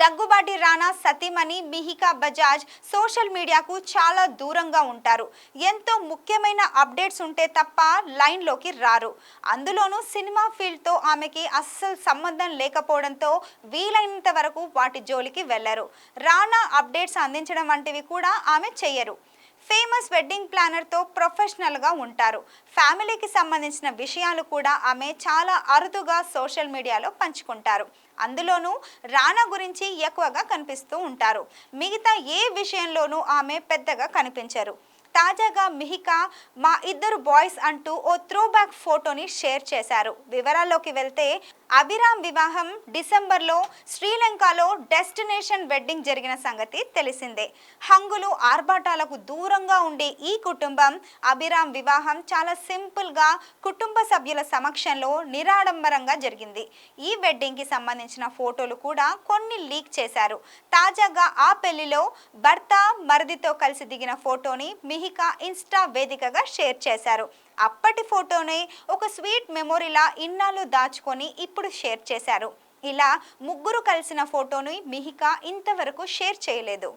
దగ్గుబాటి రాణా సతీమణి మిహికా బజాజ్ సోషల్ మీడియాకు చాలా దూరంగా ఉంటారు. ఎంతో ముఖ్యమైన అప్డేట్స్ ఉంటే తప్ప లైన్లోకి రారు. అందులోనూ సినిమా ఫీల్డ్తో ఆమెకి అస్సలు సంబంధం లేకపోవడంతో వీలైనంత వరకు వాటి జోలికి వెళ్ళరు రానా అప్డేట్స్ అందించడం వంటివి కూడా ఆమె చెయ్యరు. ఫేమస్ వెడ్డింగ్ ప్లానర్తో ప్రొఫెషనల్గా ఉంటారు. ఫ్యామిలీకి సంబంధించిన విషయాలు కూడా ఆమె చాలా అరుదుగా సోషల్ మీడియాలో పంచుకుంటారు. అందులోనూ రానా గురించి ఎక్కువగా కనిపిస్తూ ఉంటారు. మిగతా ఏ విషయంలోనూ ఆమె పెద్దగా కనిపించరు. తాజాగా మిహికా మా ఇద్దరు బాయ్స్ అంటూ ఓ త్రో బ్యాక్ ఫోటోని షేర్ చేశారు. వివరాల్లోకి వెళ్తే అభిరామ్ వివాహం డిసెంబర్లో శ్రీలంకలో డెస్టినేషన్ వెడ్డింగ్ జరిగిన సంగతి తెలిసిందే. హంగులు ఆర్భాటాలకు దూరంగా ఉండే ఈ కుటుంబం అభిరామ్ వివాహం చాలా సింపుల్గా కుటుంబ సభ్యుల సమక్షంలో నిరాడంబరంగా జరిగింది. ఈ వెడ్డింగ్కి సంబంధించిన ఫోటోలు కూడా కొన్ని లీక్ చేశారు. తాజాగా ఆ పెళ్ళిలో భర్త మరిదితో కలిసి దిగిన ఫోటోని మిహికా ఇన్స్టా వేదికగా షేర్ చేశారు. అప్పటి ఫోటోని ఒక స్వీట్ మెమొరీలా ఇన్నాళ్ళు దాచుకొని ఇప్పుడు షేర్ చేశారు. ఇలా ముగ్గురు కలిసిన ఫోటోని మిహికా ఇంతవరకు షేర్ చేయలేదు.